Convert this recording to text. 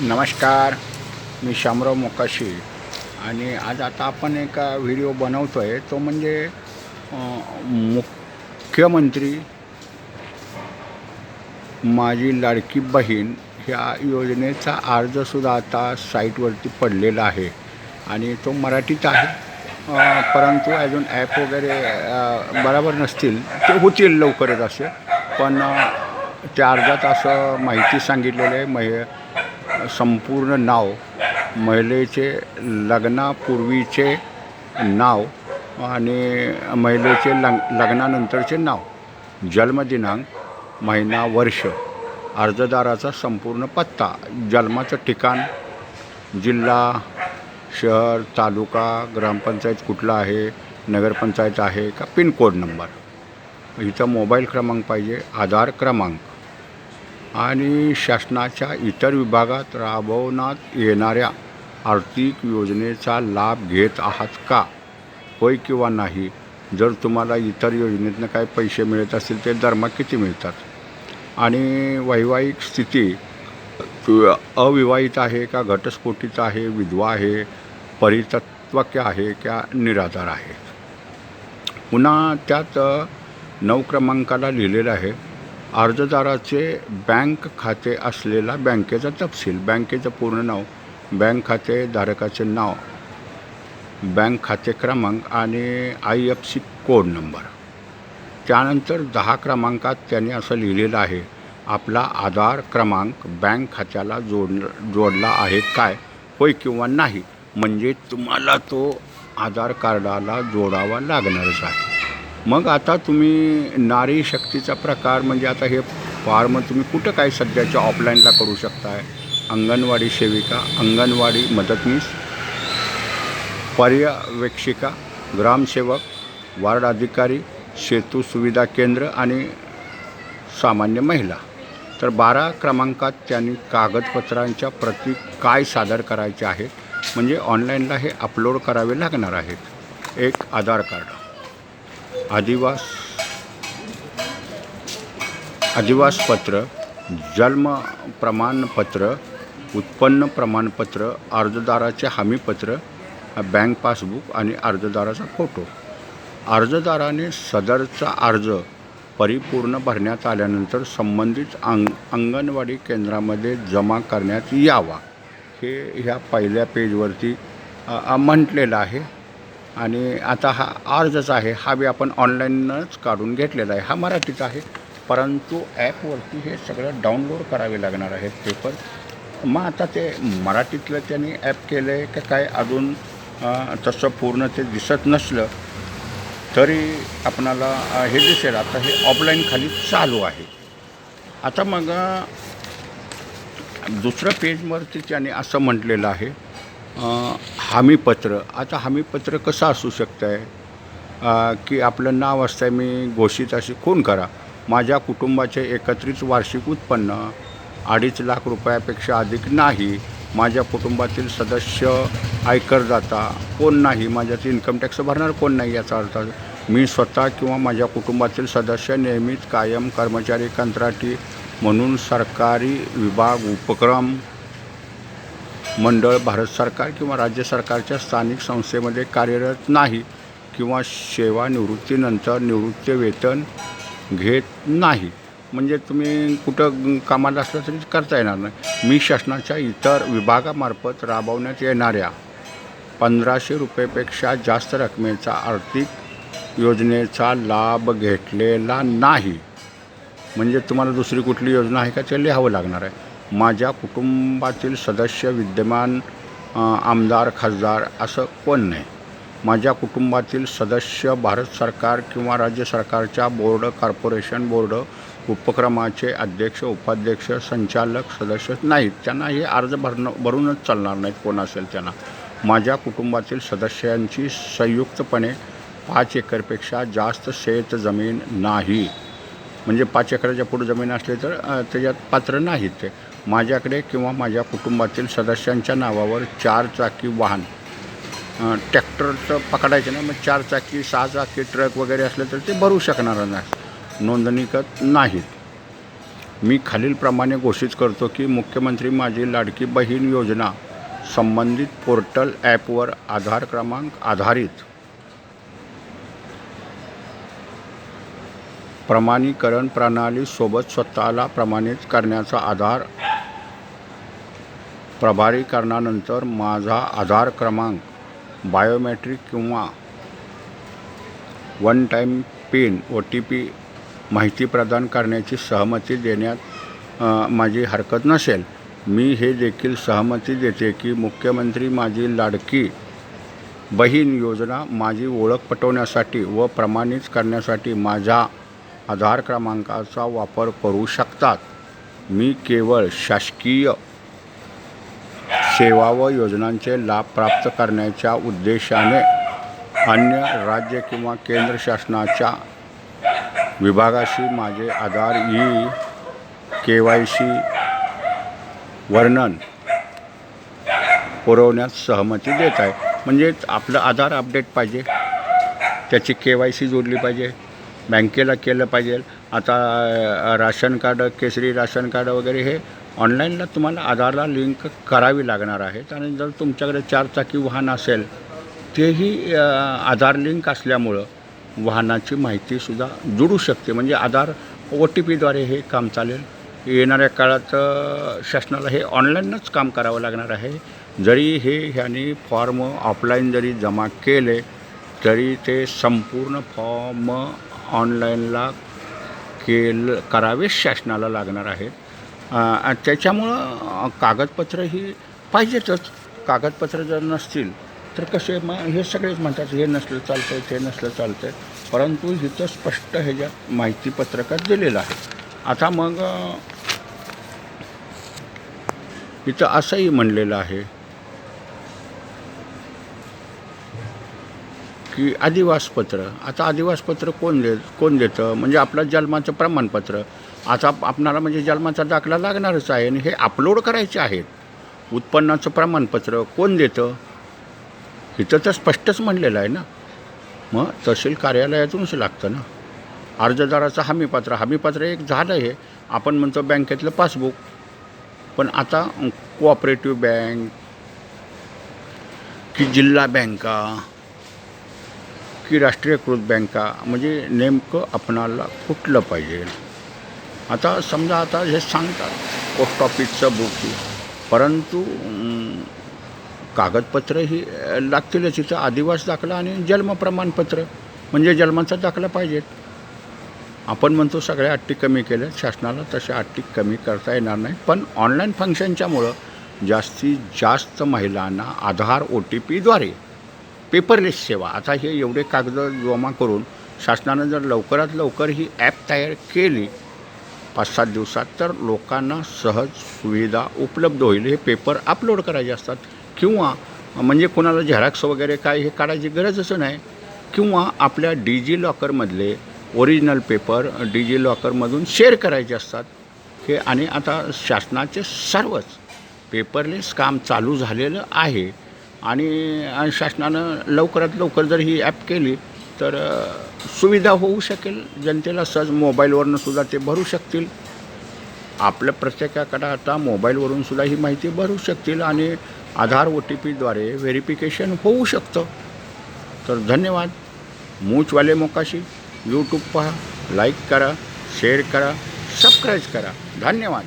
नमस्कार मी शामराव मोकाशी. आणि आज आता आपण एक व्हिडिओ बनवतो आहे तो म्हणजे मुख्यमंत्री माझी लाडकी बहीण ह्या योजनेचा अर्जसुद्धा आता साईटवरती पडलेला आहे. आणि तो मराठीत आहे परंतु अजून ॲप वगैरे बरोबर नसतील. ते होतील लवकरच असे. पण त्या अर्जात असं माहिती सांगितलेलं आहे मह संपूर्ण नाव महिलेचे लग्नापूर्वीचे नाव आणि महिलेचे लग लग्नानंतरचे नाव. जन्मदिनांक महिना वर्ष. अर्जदाराचा संपूर्ण पत्ता जन्माचं ठिकाण जिल्हा शहर तालुका ग्रामपंचायत कुठला आहे नगरपंचायत आहे का पिनकोड नंबर. इथं मोबाईल क्रमांक पाहिजे आधार क्रमांक. आणि शासनाच्या इतर विभागात राबवण्यात येणाऱ्या आर्थिक योजनेचा लाभ घेत आहात का? होय किंवा नाही? जर तुम्हाला इतर योजनेतनं काय पैसे मिळत असतील ते दरमा किती मिळतात? आणि वैवाहिक स्थिती अविवाहित आहे का घटस्फोटीत आहे विधवा आहे परितत्वक्य आहे का निराधार आहे? पुन्हा त्यात नऊ क्रमांकाला लिहिलेलं आहे. अर्जदाराचे बँक खाते असलेला बँकेचा तपशील बँकेचं पूर्ण नाव बँक खाते धारकाचे नाव बँक खाते क्रमांक आणि I F C code number. त्यानंतर दहा क्रमांकात त्याने असं लिहिलेलं आहे आपला आधार क्रमांक बँक खात्याला जोड जोडला आहे काय? होय किंवा नाही? म्हणजे तुम्हाला तो आधार कार्डाला जोडावा लागणारच आहे. मग आता तुम्ही नारी शक्तीचा प्रकार म्हणजे आता हे फॉर्म तुम्ही कुठं काय सध्याच्या ऑफलाईनला करू शकताय? अंगणवाडी सेविका अंगणवाडी मदतनीस पर्यवेक्षिका ग्रामसेवक वार्ड अधिकारी सेतू सुविधा केंद्र आणि सामान्य महिला. तर बारा क्रमांकात त्यांनी कागदपत्रांच्या प्रती काय सादर करायचे आहेत? म्हणजे ऑनलाईनला हे अपलोड करावे लागणार आहेत. एक आधार कार्ड. आदिवास अधिवासपत्र जन्म प्रमाणपत्र उत्पन्न प्रमाणपत्र अर्जदाराचे हमीपत्र बँक पासबुक आणि अर्जदाराचा फोटो. अर्जदाराने सदरचा अर्ज परिपूर्ण भरण्यात आल्यानंतर संबंधित अंग अंगणवाडी केंद्रामध्ये जमा करण्यात यावा. हे ह्या पहिल्या पेजवरती म्हटलेलं आहे. आणि आता हा अर्जच आहे. हा बी आपण ऑनलाईनच काढून घेतलेला आहे. हा मराठीचा आहे. परंतु ॲपवरती हे सगळं डाउनलोड करावे लागणार आहेत पेपर. मग आता ते मराठीतलं त्यांनी ॲप केलं आहे का काय अजून तसं पूर्ण ते दिसत नसलं तरी आपणाला हे दिसेल. आता हे ऑफलाईन खाली चालू आहे. आता मग दुसऱ्या दुसरं पेजवरती त्याने असं म्हटलेलं आहे. हमीपत्र. आता हमीपत्र कसं असू शकतं आहे की आपलं नाव असतं आहे मी घोषित अशी खून करा. माझ्या कुटुंबाचे एकत्रित वार्षिक उत्पन्न अडीच लाख रुपयापेक्षा अधिक नाही. माझ्या कुटुंबातील सदस्य आयकरदाता कोण नाही? माझ्यात इन्कम टॅक्स भरणार कोण नाही याचा अर्थ मी स्वतः किंवा माझ्या कुटुंबातील सदस्य नेहमीच कायम कर्मचारी कंत्राटी म्हणून सरकारी विभाग उपक्रम मंडळ भारत सरकार किंवा राज्य सरकारच्या स्थानिक संस्थेमध्ये कार्यरत नाही किंवा सेवानिवृत्तीनंतर निवृत्ती वेतन घेत नाही. म्हणजे तुम्ही कुठं कामाला असलं तरी करता येणार नाही. मी शासनाच्या इतर विभागामार्फत राबवण्यात येणाऱ्या पंधराशे रुपयेपेक्षा जास्त रकमेचा आर्थिक योजनेचा लाभ घेतलेला नाही. म्हणजे तुम्हाला दुसरी कुठली योजना आहे का? ते लिहावं लागणार आहे. माझ्या कुटुंबातील सदस्य विद्यमान आमदार खासदार असं कोण नाही. माझ्या कुटुंबातील सदस्य भारत सरकार किंवा राज्य सरकारच्या बोर्ड कॉर्पोरेशन बोर्ड उपक्रमाचे अध्यक्ष उपाध्यक्ष संचालक सदस्य नाहीत. त्यांना हे अर्ज भरणं भरूनच चालणार नाहीत कोण असेल त्यांना. माझ्या कुटुंबातील सदस्यांची संयुक्तपणे पाच एकरपेक्षा जास्त शेत जमीन नाही. म्हणजे पाच एकराच्या पुढे जमीन असली तर त्याच्यात पात्र नाहीत ते. माझ्याकडे किंवा माझ्या कुटुंबातील सदस्यांच्या नावावर चार चाकी वाहन अ, ट्रॅक्टरचं पकडायचं ना मग चार चाकी सहा चाकी ट्रक वगैरे असले तर ते भरू शकणार नाही नोंदणीकृत नाहीत. मी खालीलप्रमाणे घोषित करतो की मुख्यमंत्री माझी लाडकी बहीण योजना संबंधित पोर्टल ॲपवर आधार क्रमांक आधारित प्रमाणीकरण प्रणालीसोबत स्वतःला प्रमाणित करण्याचा आधार प्रभारीकरणानंतर माझा आधार क्रमांक बायोमेट्रिक किंवा one time PIN O T P माहिती प्रदान करण्याची सहमती देण्यात माझी हरकत नसेल. मी हे देखील सहमती देते की मुख्यमंत्री माझी लाडकी बहीण योजना माझी ओळख पटवण्यासाठी व प्रमाणित करण्यासाठी माझ्या आधार क्रमांकाचा वापर करू शकतात. मी केवळ शासकीय सेवा व योजनांचे लाभ प्राप्त करण्याच्या उद्देशाने अन्य राज्य किंवा केंद्र शासनाच्या विभागाशी माझे Aadhaar E K Y C वर्णन पुरवण्यास सहमती देत आहे. म्हणजे आपलं आधार अपडेट पाहिजे. त्याची के वाय सी जोडली पाहिजे. बँकेला केलं पाहिजे. आता राशन कार्ड केसरी राशन कार्ड वगैरे हे ऑनलाईनला तुम्हाला आधारला लिंक करावी लागणार आहेत आणि जर तुमच्याकडे चारचाकी वाहन असेल तेही आधार लिंक असल्यामुळं वाहनाची माहितीसुद्धा जुळू शकते. म्हणजे आधार ओ टी पीद्वारे हे काम चालेल. येणाऱ्या काळात शासनाला हे ऑनलाईनच काम करावं लागणार आहे. जरी हे ह्याने फॉर्म ऑफलाईन जरी जमा केले तरी ते संपूर्ण फॉर्म ऑनलाईनला केल करावेच शासनाला लागणार आहेत. त्याच्यामुळं कागदपत्र ही पाहिजेतच. कागदपत्र जर नसतील तर कसे मग हे सगळेच म्हणतात हे नसलं चालतं आहे ते नसलं चालतं आहे परंतु इथं स्पष्ट ह्याच्या माहिती पत्रकात दिलेलं आहे. आता मग इथं असंही म्हणलेलं आहे की आदिवासपत्र आता आदिवासपत्र कोण दे कोण देतं? म्हणजे आपलं जन्माचं प्रमाणपत्र. आता आपणाला म्हणजे जन्माचा दाखला लागणारच आहे आणि हे अपलोड करायचे आहेत. उत्पन्नाचं प्रमाणपत्र कोण देतं? इथं तर स्पष्टच म्हणलेलं आहे ना. मग तहसील कार्यालयातूनच लागतं ना. अर्जदाराचं हमीपत्र हमीपत्र एक झालं आहे आपण म्हणतो बँकेतलं पासबुक. पण आता कोऑपरेटिव्ह बँक की जिल्हा बँका की राष्ट्रीयकृत बँका म्हणजे नेमकं आपणाला कुठलं पाहिजे? आता समजा आता हे सांगतात पोस्ट ऑफिसचं बुक परंतु कागदपत्र ही लागतीलच तिथं. आदिवास दाखला आणि जन्म प्रमाणपत्र. म्हणजे जन्माचा दाखला पाहिजेत. आपण म्हणतो सगळ्या अट्टी कमी केल्या शासनाला तशा अट्टी कमी करता येणार नाही. पण ऑनलाईन फंक्शनच्यामुळं जास्तीत जास्त महिलांना आधार ओ टी पीद्वारे पेपरलेस सेवा. आता हे एवढे कागद जमा करून शासनानं जर लवकरात लवकर ही ॲप तयार केली पाच सात दिवसात तर लोकांना सहज सुविधा उपलब्ध होईल. हे पेपर अपलोड करायचे असतात किंवा म्हणजे कोणाला झेरॉक्स वगैरे काय हे काढायची गरजच नाही किंवा आपल्या डिजी लॉकरमधले ओरिजिनल पेपर डिजी लॉकरमधून शेअर करायचे असतात. हे आणि आता शासनाचे सर्वच पेपरलेस काम चालू झालेलं आहे आणि शासनानं लवकरात लवकर जर ही ॲप केली तर सुविधा होऊ शकेल जनतेला सहज मोबाईलवरनं सुद्धा ते भरू शकतील. आपल्या प्रत्येकाकडं आता मोबाईलवरून सुद्धा ही माहिती भरू शकतील आणि आधार ओ टी पीद्वारे व्हेरिफिकेशन होऊ शकतं. तर धन्यवाद. मूचवाले मोकाशी. यूट्यूब पहा लाईक करा शेअर करा सबस्क्राईब करा. धन्यवाद.